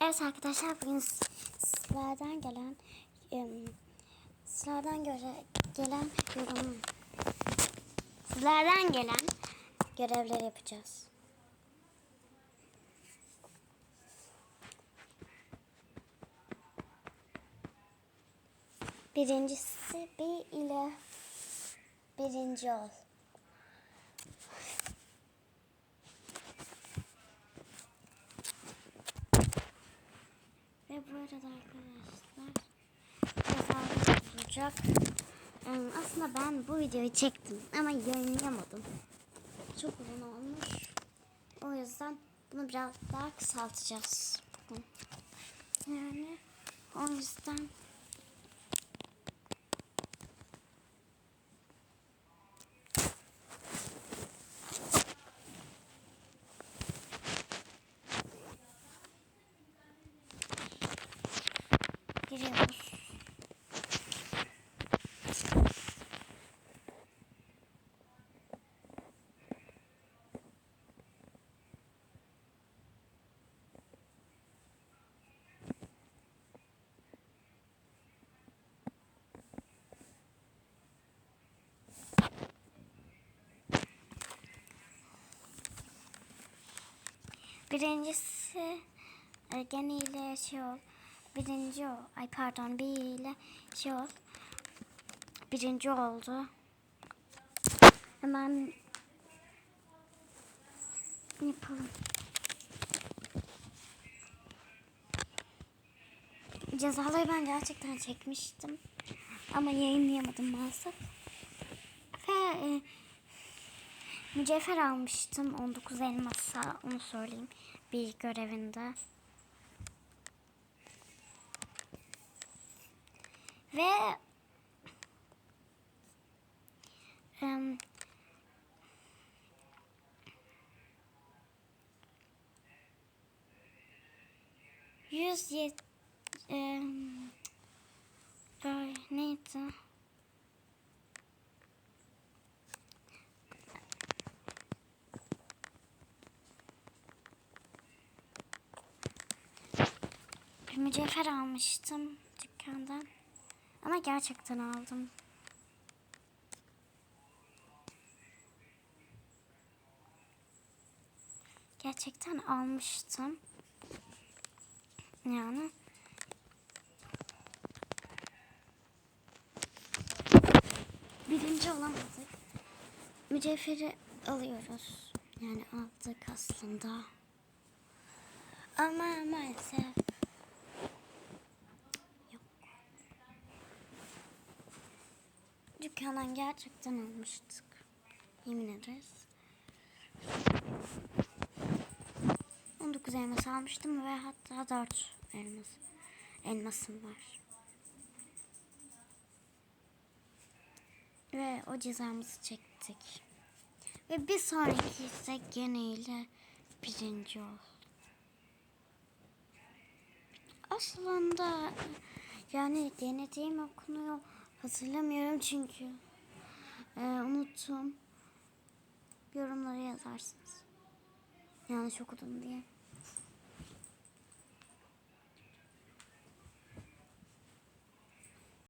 Evet arkadaşlar bugün sizlerden gelen sizlerden göre gelen yorum sizlerden gelen görevler yapacağız. Birincisi bir ile birinci ol. Ve bu arada arkadaşlar cezalı olacak. Em, aslında ben bu videoyu çektim ama yayınlayamadım. Çok uzun olmuş. O yüzden bunu biraz daha kısaltacağız. Yani o yüzden Birincisi e, gene ile şey ol. Birinci ol. Ay pardon bir ile şey ol. Birinci oldu. Hemen yapalım. Cezaları ben gerçekten çekmiştim. Ama yayınlayamadım maalesef. Ve e, mücevher almıştım 19 elmasa onu söyleyeyim bir görevinde. Ve em, yüz yet em, böyle neydi? Bir mücevher almıştım dükkandan. Ama gerçekten aldım. Gerçekten almıştım. Yani. Birinci olamadık. Mücevheri alıyoruz. Yani aldık aslında. Ama maalesef Dükkandan gerçekten almıştık. Yemin ederiz. 19 elmas almıştım ve hatta 4 elmas elmasım var. Ve o cezamızı çektik. Ve bir sonraki ise gene ile birinci ol. Aslında yani denediğim okunuyor. Hatırlamıyorum çünkü. Ee, unuttum. Yorumlara yazarsınız. Yanlış okudum diye.